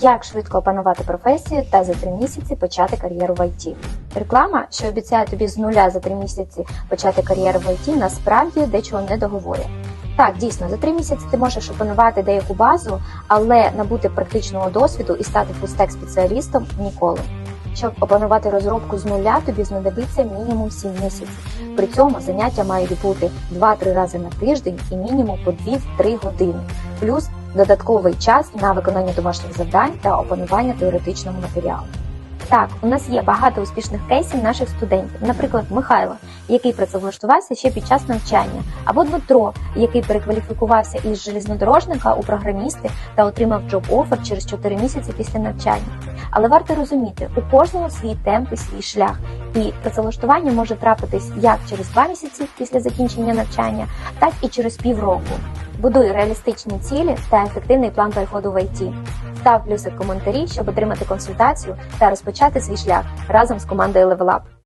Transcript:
Як швидко опанувати професію та за три місяці почати кар'єру в ІТ? Реклама, що обіцяє тобі з нуля за три місяці почати кар'єру в ІТ, насправді дечого не договорює. Так, дійсно, за три місяці ти можеш опанувати деяку базу, але набути практичного досвіду і стати фулстек спеціалістом ніколи. Щоб опанувати розробку з нуля, тобі знадобиться мінімум 7 місяців. При цьому заняття мають бути 2-3 рази на тиждень і мінімум по 2-3 години, плюс додатковий час на виконання домашніх завдань та опанування теоретичного матеріалу. Так, у нас є багато успішних кейсів наших студентів, наприклад, Михайло, який працевлаштувався ще під час навчання, або Дмитро, який перекваліфікувався із железнодорожника у програмісти та отримав джоб офер через 4 місяці після навчання. Але варто розуміти, у кожного свій темп і свій шлях, і працевлаштування може трапитись як через 2 місяці після закінчення навчання, так і через півроку. Будуй реалістичні цілі та ефективний план переходу в ІТ. Став плюси в коментарі, щоб отримати консультацію та розпочати свій шлях разом з командою Level Up.